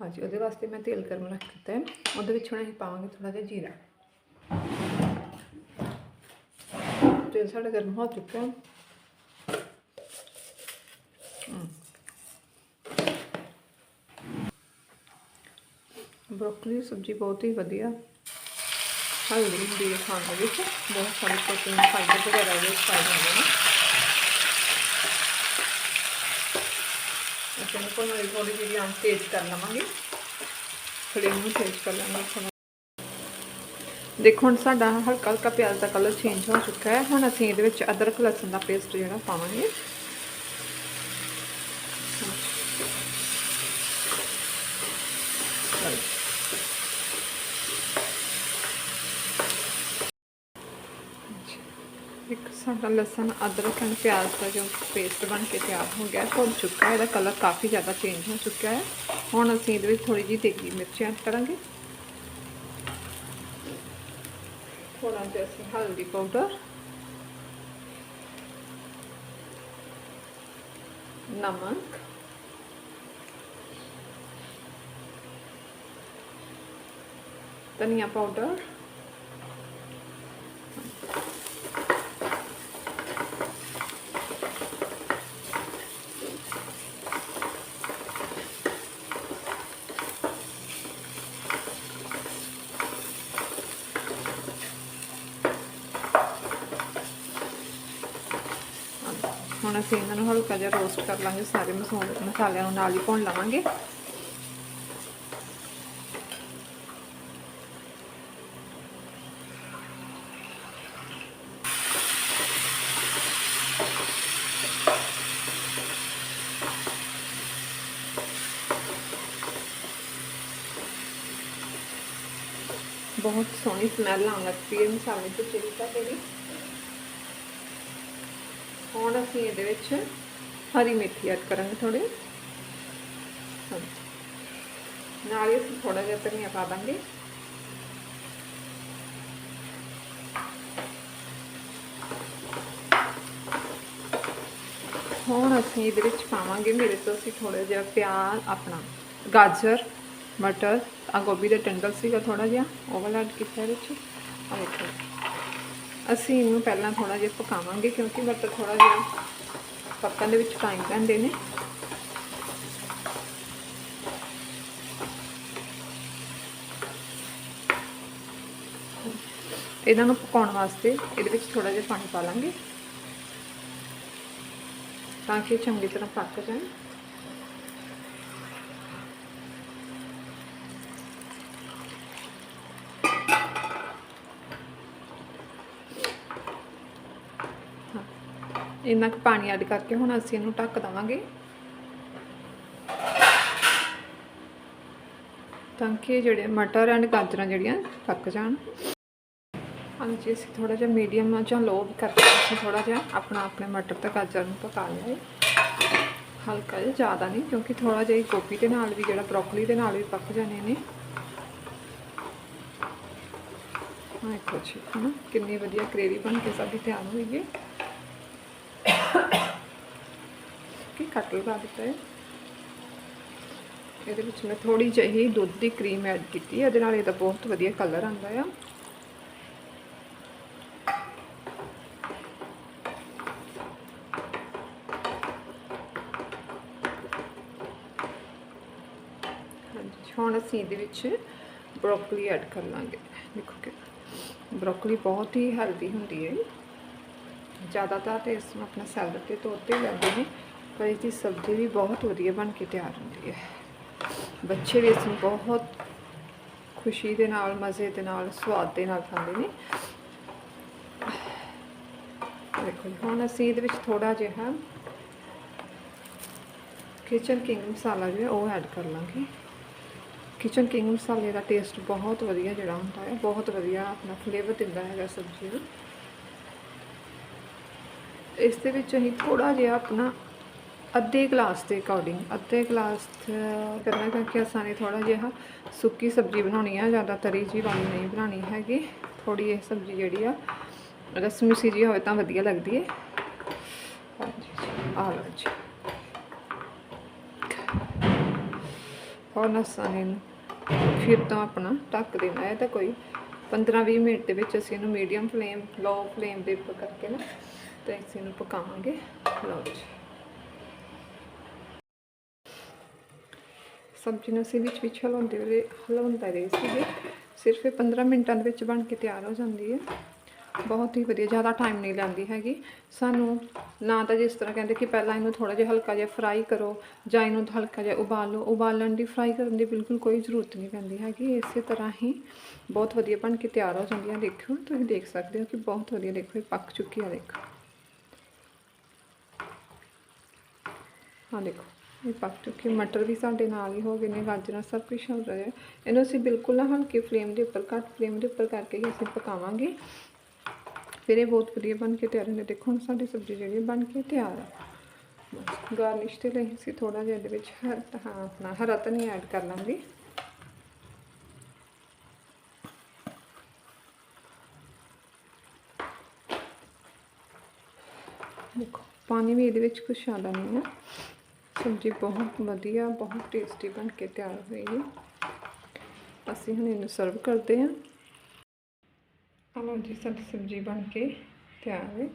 ਹਾਂਜੀ, ਉਹਦੇ ਵਾਸਤੇ ਮੈਂ ਤੇਲ ਗਰਮ ਰੱਖ ਦਿੱਤਾ ਹੈ। ਉਹਦੇ ਵਿੱਚ ਹੁਣ ਅਸੀਂ ਪਾਵਾਂਗੇ ਥੋੜਾ ਜਿਹਾ ਜੀਰਾ। ਤੇਲ ਸਾਡਾ ਗਰਮ ਹੋ ਚੁੱਕਾ ਹੈ ਬ੍ਰੋਕਲੀ ਸਬਜ਼ੀ ਬਹੁਤ ਹੀ ਵਧੀਆ ਹੈਲਦੀ ਹੁੰਦੀ ਹੈ ਖਾਣ ਦੇ ਵਿੱਚ। ਬਹੁਤ ਸਾਰੇ ਪ੍ਰੋਟੀਨ ਫਾਈਬਰ ਵਗੈਰਾ ਵੀ ਪਾਏ ਜਾਂਦੇ ਨੇ। ਅਸੀਂ ਨੂੰ ਕੋਈ ਥੋੜੀ ਜਿਹੀ ਆਂ ਤੇਜ਼ ਕਰ ਲਵਾਂਗੇ। ਫਲੇਮ ਨੂੰ ਤੇਜ਼ ਕਰ ਲਾਂਗੇ ਦੇਖੋ, ਹੁਣ ਸਾਡਾ ਹਲਕਾ ਹਲਕਾ ਪਿਆਜ਼ ਦਾ ਕਲਰ ਚੇਂਜ ਹੋ ਚੁੱਕਾ ਹੈ। ਹੁਣ ਅਸੀਂ ਇਹਦੇ ਵਿੱਚ ਅਦਰਕ, ਲਸਣ ਦਾ ਪੇਸਟ ਜਿਹੜਾ ਪਾਵਾਂਗੇ ਇੱਕ ਸਾਡਾ ਲਸਣ ਅਦਰਕ ਐਂਡ ਪਿਆਜ਼ ਦਾ ਜੋ ਪੇਸਟ ਬਣ ਕੇ ਤਿਆਰ ਹੋ ਗਿਆ ਭੁੰਨ ਚੁੱਕਾ ਹੈ ਇਹਦਾ ਕਲਰ ਕਾਫੀ ਜ਼ਿਆਦਾ ਚੇਂਜ ਹੋ ਚੁੱਕਾ ਹੈ ਹੁਣ ਅਸੀਂ ਇਹਦੇ ਵਿੱਚ ਥੋੜੀ ਜਿਹੀ ਦੇਗੀ ਮਿਰਚ ਐਡ ਕਰਾਂਗੇ ਥੋੜਾ ਜਿਹਾ ਅਸੀਂ ਹਲਦੀ ਪਾਊਡਰ ਨਮਕ ਧਨੀਆ ਪਾਊਡਰ ਹੁਣ ਅਸੀਂ ਇਹਨਾਂ ਨੂੰ ਹਲਕਾ ਜਿਹਾ ਰੋਸਟ ਕਰ ਲਾਂਗੇ, ਸਾਰੇ ਮਸਾਲੇ ਮਸਾਲਿਆਂ ਨੂੰ ਨਾਲ ਹੀ ਭੁੰਨ ਲਵਾਂਗੇ। ਬਹੁਤ ਸੋਹਣੀ ਸਮੈਲ ਆਉਣ ਲੱਗ ਪਈ ਹੈ ਮਸਾਲੇ ਤੋਂ ਚਿਲੀ ਪੱਤੇ ਦੀ ਹੁਣ ਅਸੀਂ ਇਹਦੇ ਵਿੱਚ ਹਰੀ ਮੇਥੀ ਐਡ ਕਰਾਂਗੇ ਥੋੜੀ ਨਾਲ ਹੀ ਅਸੀਂ ਥੋੜਾ ਜਿਹਾ ਧਨੀਆ ਪਾ ਦਾਂਗੇ। ਹੁਣ ਅਸੀਂ ਇਹਦੇ ਵਿੱਚ ਪਾਵਾਂਗੇ ਮੇਰੇ ਤੋਂ ਅਸੀਂ ਥੋੜਾ ਜਿਹਾ ਪਿਆਜ਼, ਆਪਣਾ ਗਾਜਰ, ਮਟਰ ਆ ਗੋਭੀ ਦਾ ਟੰਡਲ ਸੀਗਾ ਥੋੜਾ ਜਿਹਾ, ਉਹ ਵਾਲਾ ਐਡ ਕੀਤਾ ਇਹਦੇ ਵਿੱਚ। ਆ ਵੇਖੋ। ਅਸੀਂ ਇਹਨੂੰ ਪਹਿਲਾਂ ਥੋੜਾ ਜਿਹਾ ਪਕਾਵਾਂਗੇ ਕਿਉਂਕਿ ਬਟਰ ਥੋੜਾ ਜਿਹਾ ਪੱਕਣ ਦੇ ਵਿੱਚ ਟਾਈਮ ਲੈਂਦੇ ਨੇ। ਇਹਨਾਂ ਨੂੰ ਪਕਾਉਣ ਵਾਸਤੇ ਇਹਦੇ ਵਿੱਚ ਥੋੜਾ ਜਿਹਾ ਪਾਣੀ ਪਾ ਲਾਂਗੇ ਤਾਂ ਕਿ ਚੰਗੀ ਤਰ੍ਹਾਂ ਪੱਕ ਜਾਣ। ਇੰਨਾ ਕੁ ਪਾਣੀ ਐਡ ਕਰਕੇ ਹੁਣ ਅਸੀਂ ਇਹਨੂੰ ਢੱਕ ਦਵਾਂਗੇ। ਤਾਂ ਕਿ ਜਿਹੜੇ ਮਟਰ ਐਂਡ ਗਾਜਰਾਂ ਜਿਹੜੀਆਂ ਪੱਕ ਜਾਣ। ਹਾਂਜੀ, ਅਸੀਂ ਥੋੜਾ ਜਿਹਾ ਮੀਡੀਅਮ ਜਾਂ ਲੋ ਵੀ ਕਰਕੇ ਅਸੀਂ ਥੋੜਾ ਜਿਹਾ ਆਪਣਾ ਆਪਣੇ ਮਟਰ ਤੇ ਗਾਜਰ ਨੂੰ ਪਕਾ ਲਿਆ ਹਲਕਾ ਜਿਹਾ, ਜ਼ਿਆਦਾ ਨਹੀਂ, ਕਿਉਂਕਿ ਥੋੜਾ ਜਿਹਾ ਗੋਭੀ ਦੇ ਨਾਲ ਵੀ, ਜਿਹੜਾ ਬ੍ਰੋਕਲੀ ਦੇ ਨਾਲ ਵੀ ਪੱਕ ਜਾਣੇ ਨੇ। ਹਾਂ ਦੇਖੋ ਕਿੰਨੀ ਵਧੀਆ ਗ੍ਰੇਵੀ ਬਣ ਕੇ ਸਾਡੀ ਤਿਆਰ ਹੋਈ ਹੈ ਕਿ ਕੱਟ ਲਗਾ ਦਿੱਤਾ ਹੈ। ਇਹਦੇ ਵਿੱਚ ਮੈਂ ਥੋੜੀ ਜਿਹੀ ਦੁੱਧ ਦੀ ਕਰੀਮ ਐਡ ਕੀਤੀ ਹੈ। ਇਹਦੇ ਨਾਲ ਇਹਦਾ ਬਹੁਤ ਵਧੀਆ ਕਲਰ ਆਉਂਦਾ ਆ। ਹੁਣ ਅਸੀਂ ਇਹਦੇ ਵਿੱਚ ਬ੍ਰੋਕਲੀ ਐਡ ਕਰ ਲਾਂਗੇ। ਦੇਖੋ ਕਿ ਬ੍ਰੋਕਲੀ ਬਹੁਤ ਹੀ ਹੈਲਦੀ ਹੁੰਦੀ ਹੈ। ਜ਼ਿਆਦਾਤਰ ਤੇ ਇਸ ਨੂੰ ਆਪਣਾ ਸੈਲਡ 'ਤੇ ਤੌਰ ਤੇ ਲੈਂਦੇ ਨੇ ਪਰ ਇਸ ਦੀ ਸਬਜ਼ੀ ਵੀ ਬਹੁਤ ਵਧੀਆ ਬਣ ਕੇ ਤਿਆਰ ਹੁੰਦੀ ਹੈ। ਬੱਚੇ ਵੀ ਇਸ ਨੂੰ ਬਹੁਤ ਖੁਸ਼ੀ ਦੇ ਨਾਲ ਮਜ਼ੇ ਦੇ ਨਾਲ ਸਵਾਦ ਦੇ ਨਾਲ ਖਾਂਦੇ ਨੇ। ਦੇਖੋ ਜੀ, ਹੁਣ ਅਸੀਂ ਇਹਦੇ ਵਿੱਚ ਥੋੜਾ ਜਿਹਾ ਕਿਚਨ ਕਿੰਗ ਮਸਾਲਾ ਜਿਹੜਾ ਉਹ ਐਡ ਕਰ ਲਾਂਗੇ। ਕਿਚਨ ਕਿੰਗ ਮਸਾਲੇ ਦਾ ਟੇਸਟ ਬਹੁਤ ਵਧੀਆ ਜਿਹੜਾ ਹੁੰਦਾ ਹੈ ਬਹੁਤ ਵਧੀਆ ਆਪਣਾ ਫਲੇਵਰ ਦਿੰਦਾ ਹੈਗਾ ਸਬਜ਼ੀ ਨੂੰ। ਇਸ ਦੇ ਵਿੱਚ ਅਸੀਂ ਥੋੜਾ ਜਿਹਾ ਆਪਣਾ ਅੱਧੇ ਗਲਾਸ ਦੇ ਅਕੋਰਡਿੰਗ ਅੱਧੇ ਗਲਾਸ ਕਰਨਾ ਕਿਉਂਕਿ ਅਸਾਂ ਨੇ ਥੋੜਾ ਜਿਹਾ ਸੁੱਕੀ ਸਬਜ਼ੀ ਬਣਾਉਣੀ ਆ, ਜ਼ਿਆਦਾ ਤਰੀ ਜੀ ਵਾਲੀ ਨਹੀਂ ਬਣਾਉਣੀ ਹੈਗੀ। ਥੋੜੀ ਇਹ ਸਬਜ਼ੀ ਜਿਹੜੀ ਆ ਰਸਮੀ ਸੀ ਜੀ ਹੋਵੇ ਤਾਂ ਵਧੀਆ ਲੱਗਦੀ ਹੈ ਹਾਂਜੀ ਆ ਲਓ ਜੀ। ਹੁਣ ਅਸਾਂ ਨੇ ਇਹਨੂੰ ਫਿਰ ਤੋਂ ਆਪਣਾ ਢੱਕ ਦੇਣਾ ਹੈ ਤਾਂ ਕੋਈ 15-20 ਮਿੰਟ ਦੇ ਵਿੱਚ ਅਸੀਂ ਇਹਨੂੰ ਮੀਡੀਅਮ ਫਲੇਮ ਲੋ ਫਲੇਮ ਦੇ ਉੱਪਰ ਕਰਕੇ ਨਾ ਤੇ ਅਸੀਂ ਇਹਨੂੰ ਪਕਾਵਾਂਗੇ। ਲਓ ਜੀ। ਸਬਜ਼ੀ ਨੂੰ ਅਸੀਂ ਵਿੱਚ ਵਿੱਚ ਹਲਾਉਂਦੇ ਵੇਲੇ ਹਲਾਉਂਦਾ ਰਹੇ ਸੀਗੇ। ਸਿਰਫ ਇਹ 15 ਮਿੰਟਾਂ ਦੇ ਵਿੱਚ ਬਣ ਕੇ ਤਿਆਰ ਹੋ ਜਾਂਦੀ ਹੈ। ਬਹੁਤ ਹੀ ਵਧੀਆ, ਜ਼ਿਆਦਾ ਟਾਈਮ ਨਹੀਂ ਲੈਂਦੀ ਹੈਗੀ। ਸਾਨੂੰ ਨਾ ਤਾਂ ਜਿਸ ਤਰ੍ਹਾਂ ਕਹਿੰਦੇ ਕਿ ਪਹਿਲਾਂ ਇਹਨੂੰ ਥੋੜਾ ਜਿਹਾ ਹਲਕਾ ਜਿਹਾ ਫਰਾਈ ਕਰੋ ਜਾਂ ਇਹਨੂੰ ਹਲਕਾ ਜਿਹਾ ਉਬਾਲ। ਲਓ ਉਬਾਲਣ ਦੀ ਫਰਾਈ ਕਰਨ ਦੀ ਬਿਲਕੁਲ ਕੋਈ ਜ਼ਰੂਰਤ ਨਹੀਂ ਪੈਂਦੀ ਹੈਗੀ। ਇਸੇ ਤਰ੍ਹਾਂ ਹੀ ਬਹੁਤ ਵਧੀਆ ਬਣ ਕੇ ਤਿਆਰ ਹੋ ਜਾਂਦੀਆਂ ਦੇਖੋ, ਤੁਸੀਂ ਦੇਖ ਸਕਦੇ ਹੋ ਕਿ ਬਹੁਤ ਵਧੀਆ ਦੇਖੋ, ਇਹ ਪੱਕ ਚੁੱਕੀ ਆ ਦੇਖੋ। ਹਾਂ, ਦੇਖੋ। ਇਹ ਪੱਕ ਚੁੱਕੇ ਮਟਰ ਵੀ ਸਾਡੇ ਨਾਲ ਹੀ ਹੋ ਗਏ ਨੇ, ਗਾਜਰਾਂ ਸਭ ਕੁਝ ਹੋ ਰਿਹਾ ਹੈ। ਇਹਨੂੰ ਅਸੀਂ ਬਿਲਕੁਲ ਨਾ ਹਲਕੀ ਫਲੇਮ ਦੇ ਉੱਪਰ ਘੱਟ ਫਲੇਮ ਦੇ ਉੱਪਰ ਕਰਕੇ ਹੀ ਅਸੀਂ ਪਕਾਵਾਂਗੇ। ਫਿਰ ਇਹ ਬਹੁਤ ਵਧੀਆ ਬਣ ਕੇ ਤਿਆਰ ਹੁੰਦੇ। ਦੇਖੋ, ਹੁਣ ਸਾਡੀ ਸਬਜ਼ੀ ਜਿਹੜੀ ਹੈ, ਬਣ ਕੇ ਤਿਆਰ ਹੈ। ਗਾਰਨਿਸ਼ ਦੇ ਲਈ ਅਸੀਂ ਥੋੜਾ ਜਿਹਾ ਇਹਦੇ ਵਿੱਚ ਹਰ ਹਾਂ, ਆਪਣਾ ਹਰਾ ਧਨੀਆ ਐਡ ਕਰ ਲਾਂਗੇ। ਦੇਖੋ, ਪਾਣੀ ਵੀ ਇਹਦੇ ਵਿੱਚ ਕੁਛ ਜ਼ਿਆਦਾ ਨਹੀਂ ਹੈ। ਸਬਜ਼ੀ ਬਹੁਤ ਵਧੀਆ, ਬਹੁਤ ਟੇਸਟੀ ਬਣ ਕੇ ਤਿਆਰ ਹੋਈ ਹੈ। ਅਸੀਂ ਹੁਣ ਇਹਨੂੰ ਸਰਵ ਕਰਦੇ ਹਾਂ। ਹਲੋ ਜੀ, ਸਾਡੀ ਸਬਜ਼ੀ ਬਣ ਕੇ ਤਿਆਰ ਹੈ।